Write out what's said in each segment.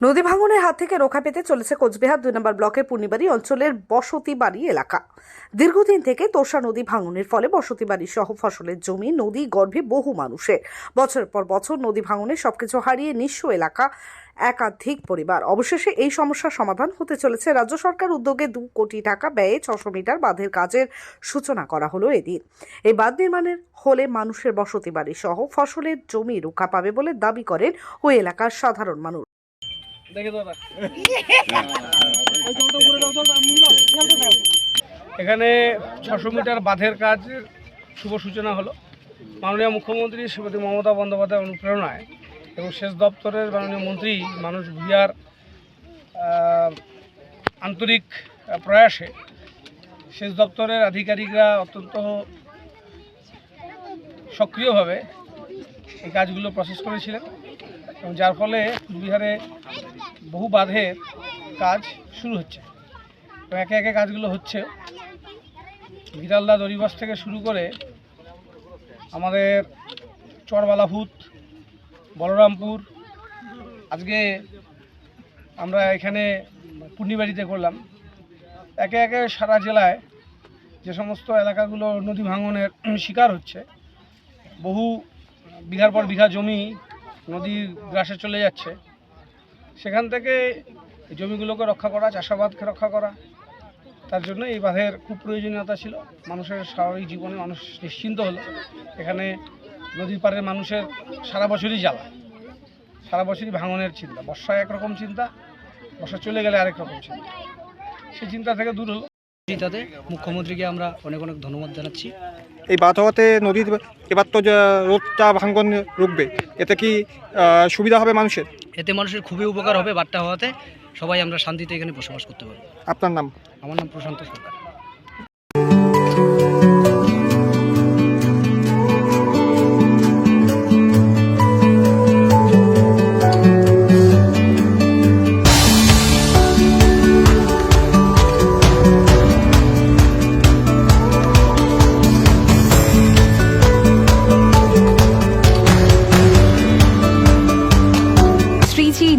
নদী ভাঙনের হাত থেকে রক্ষা পেতে চলেছে কোচবিহার দুই নম্বর ব্লকের পূর্ণিবাড়ি অঞ্চলের বসতি বাড়ি এলাকা। দীর্ঘদিন থেকে তোষা নদী ভাঙনের ফলে বসতি বাড়ি সহ ফসলের জমি, নদী, গর্ভে বহু মানুষের। বছর পর বছর নদী ভাঙনে সবকিছু হারিয়ে নিঃস্ব এলাকা, একাধিক পরিবার। অবশেষে এই সমস্যার সমাধান হতে চলেছে। রাজ্য সরকার উদ্যোগে দু কোটি টাকা ব্যয়ে ছশো মিটার বাঁধের কাজের সূচনা করা হলো এদিন। এই বাঁধ নির্মাণের হলে মানুষের বসতি বাড়ি সহ ফসলের জমি রক্ষা পাবে বলে দাবি করেন ওই এলাকার সাধারণ মানুষ। এখানে ছশো মিটার বাঁধের কাজের শুভ সূচনা হলো। মাননীয় মুখ্যমন্ত্রী শ্রীমতী মমতা বন্দ্যোপাধ্যায় অনুপ্রেরণায় এবং সেচ দপ্তরের মাননীয় মন্ত্রী মানুষ ভূঁইয়ার আহ, আন্তরিক প্রয়াসে সেচ দপ্তরের আধিকারিকরা অত্যন্ত সক্রিয়ভাবে এই কাজগুলো প্রসেস করেছিলেন এবং যার ফলে বিহারে বহু বাঁধের কাজ শুরু হচ্ছে। তো একে একে কাজগুলো হচ্ছে। বিড়ালদা দরিবাস থেকে শুরু করে আমাদের চরবালাভূত, বলরামপুর, আজকে আমরা এখানে পূর্ণিবাড়িতে করলাম। একে একে সারা জেলায় যে সমস্ত এলাকাগুলো নদী ভাঙনের শিকার হচ্ছে, বহু বিঘার পর বিঘা জমি নদীর গ্রাসে চলে যাচ্ছে। সেখান থেকে জমিগুলোকে রক্ষা করা চাষাবাদকে রক্ষা করা। তার জন্য এই বাঁধের খুব প্রয়োজনীয়তা ছিল। মানুষের স্বাভাবিক জীবনে মানুষ নিশ্চিন্ত হলো। এখানে নদীর পাড়ের মানুষের সারা বছরই জ্বালা। সারা বছরই ভাঙনের চিন্তা। বর্ষায় একরকম চিন্তা বর্ষা চলে গেলে আরেক রকম চিন্তা। সেই চিন্তা থেকে দূর হলো। তাতে মুখ্যমন্ত্রীকে আমরা অনেক অনেক ধন্যবাদ জানাচ্ছি। এই বাঁধ হওয়াতে নদীর এবার তো রোদটা ভাঙ্গন রুখবে এতে কি সুবিধা হবে মানুষের? এতে মানুষের খুবই উপকার হবে বার্তা হওয়াতে সবাই আমরা শান্তিতে এখানে বসবাস করতে পারব। আপনার নাম? আমার নাম প্রশান্ত সরকার।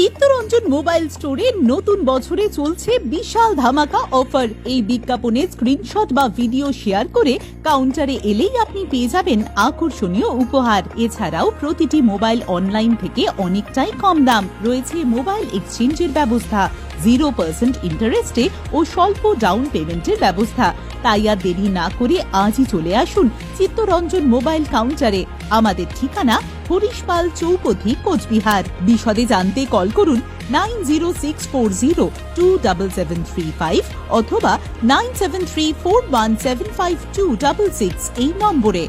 Chittaranjan mobile স্টোরে নতুন বছরে চলছে বিশাল ধামাকা অফার। এই বিজ্ঞাপনের স্ক্রিনশট বা ভিডিও শেয়ার করে কাউন্টারে এলেই আপনি পেয়ে যাবেন আকর্ষণীয় উপহার। এছাড়াও প্রতিটি মোবাইল অনলাইন থেকে অনেকটাই কম দাম। রয়েছে মোবাইল এক্সচেঞ্জের ব্যবস্থা জিরো পার্সেন্ট ইন্টারেস্টে ও স্বল্প ডাউন পেমেন্টের ব্যবস্থা। তাই আর দেরি না করে আজই চলে আসুন চিত্তরঞ্জন মোবাইল কাউন্টারে। আমাদের ঠিকানা হরিশপাল চৌপথি, কোচবিহার। বিশদে জানতে কল করুন nine zero six four zero two double seven three five অথবা nine seven three four one seven five two double six এই নম্বরে।